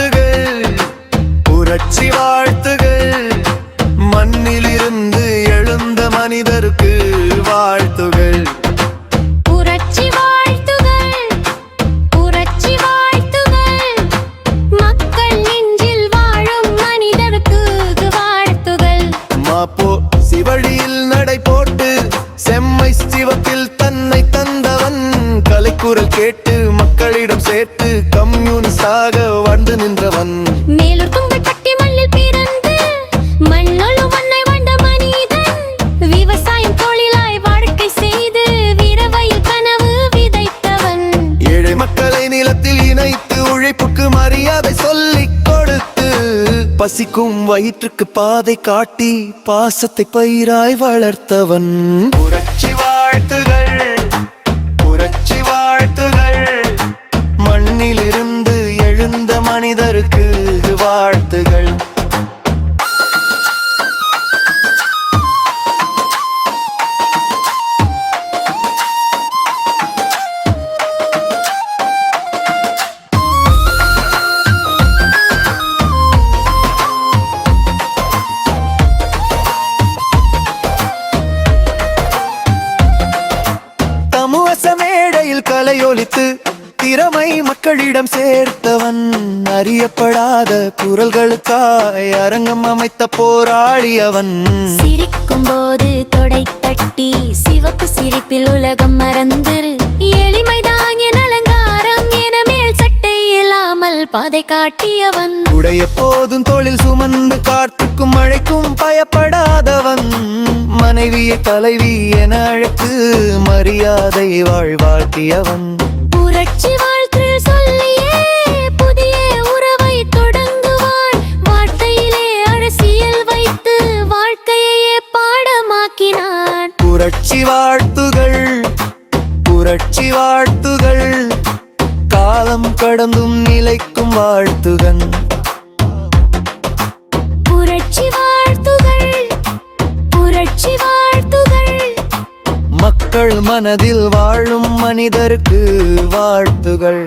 வாழ்த்துகள். புரட்சி வாழ்த்துகள். மண்ணிலிருந்து எழுந்த மனிதருக்கு வாழ்த்துகள். காத்து நின்றவன். மேலூர் தும்பை பட்டி மண்ணில் பிறந்து மண்ணோடு மண்ணை வந்த மனிதன் விவசாயம் தொழிலாய் வாழ்க்கை செய்து வீரவையில் கனவு விதைத்தவன். ஏழை மக்களை நிலத்தில் இணைத்து உழைப்புக்கு மரியாதை சொல்லி கொடுத்து பசிக்கும் வயிற்றுக்கு பாதை காட்டி பாசத்தை பயிராய் வளர்த்தவன். புரட்சி வாழ்த்துகள். மனிதருக்கு வாழ்த்துகள். மேடையில் கலையொலித்து திறமை மக்களிடம் சேர்த்தவன். அறியப்படாத குரல்களுக்காய் அரங்கம் அமைத்த போராளி அவன். சிரிக்கும் போது தொடை தட்டி சிவப்பு சிரிப்பில் உலகம் மறந்துரு எளிமைதான் என் அலங்காரம் என மேல் சட்டை இல்லாமல் பாதை காட்டியவன் உடைய போதும் தொழில் சுமந்து காற்றுக்கும் மழைக்கும் பயப்படாதவன். மனைவியை தலைவி என அழைத்து மரியாதை வாழ்வாழ்த்தியவன் புரட்சி பாடமாக்கினான் புரட்சி வாழ்த்துகள் புரட்சி வாழ்த்துகள். காலம் கடந்தும் நிலைக்கும் வாழ்த்துகன் புரட்சி வாழ்த்துகள் புரட்சி வாழ்த்துகள். மக்கள் மனதில் வாழும் மனிதருக்கு வாழ்த்துகள்.